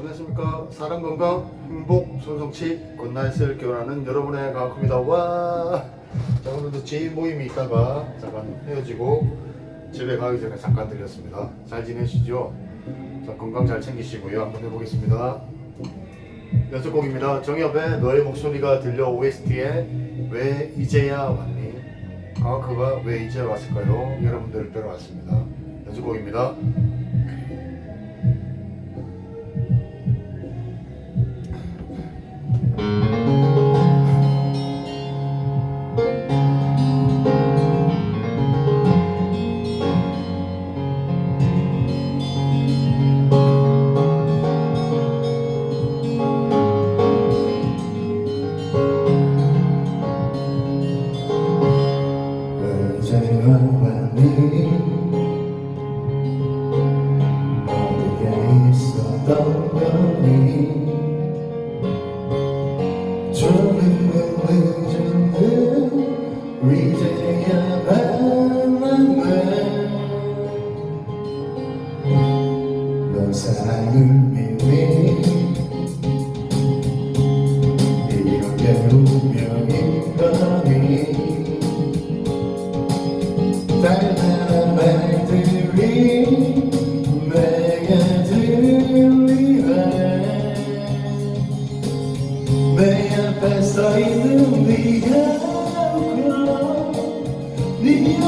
안녕하십니까. 사람 건강 행복 손성치 굿나잇을 기원하는 여러분의 가크입니다. 와! 자, 오늘도 지인 모임이 있다가 잠깐 헤어지고 집에 가기 전에 잠깐 들렸습니다. 잘 지내시죠? 자, 건강 잘 챙기시고요. 한번 해보겠습니다. 연습곡입니다. 정엽의 너의 목소리가 들려 OST에 왜 이제야 왔니? 가크가 왜 이제 왔을까요? 여러분들 뵈러 왔습니다. 연습곡입니다 어디에 있었던 거니 조금은 늦은 듯 이제야 만났네 넌 사랑을 믿니 이 네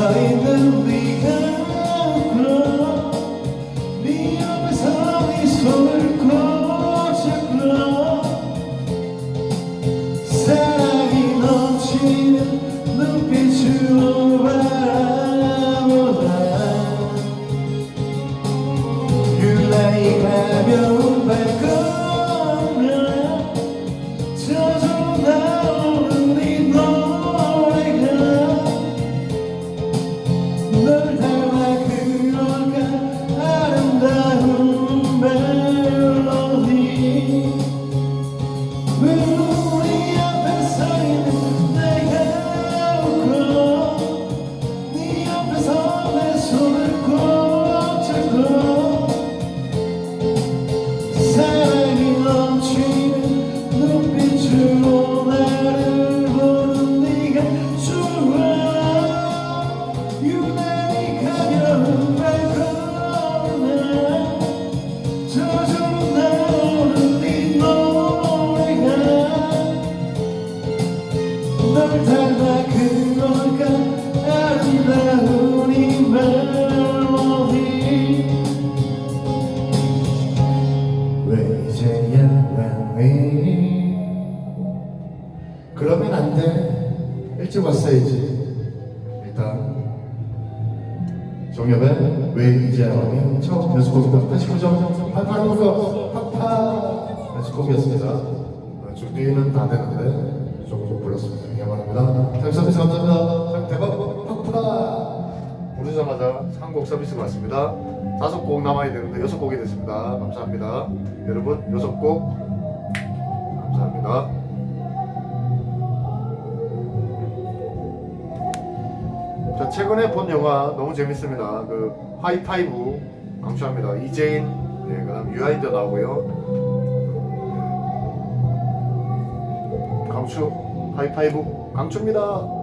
앞에 서 일찍 왔어야지. 일단 정엽의 왜 이제야 왔니? 처음 연습곡입니다 89점 88점 팍팍 연습곡이었습니다. 준비는 다 되는데 조금 좀 불렀습니다. 미안합니다. 감사합니다. 장 대박. 팍팍 부르자마자 한곡 서비스가 왔습니다. 다섯 곡 남아야 되는데 여섯 곡이 됐습니다. 감사합니다. 여러분 여섯 곡. 감사합니다 저 최근에 본 영화 너무 재밌습니다. 그 하이파이브 강추합니다. 이재인, 네, 그다음 유아인도 나오고요. 네. 강추, 하이파이브, 강추입니다.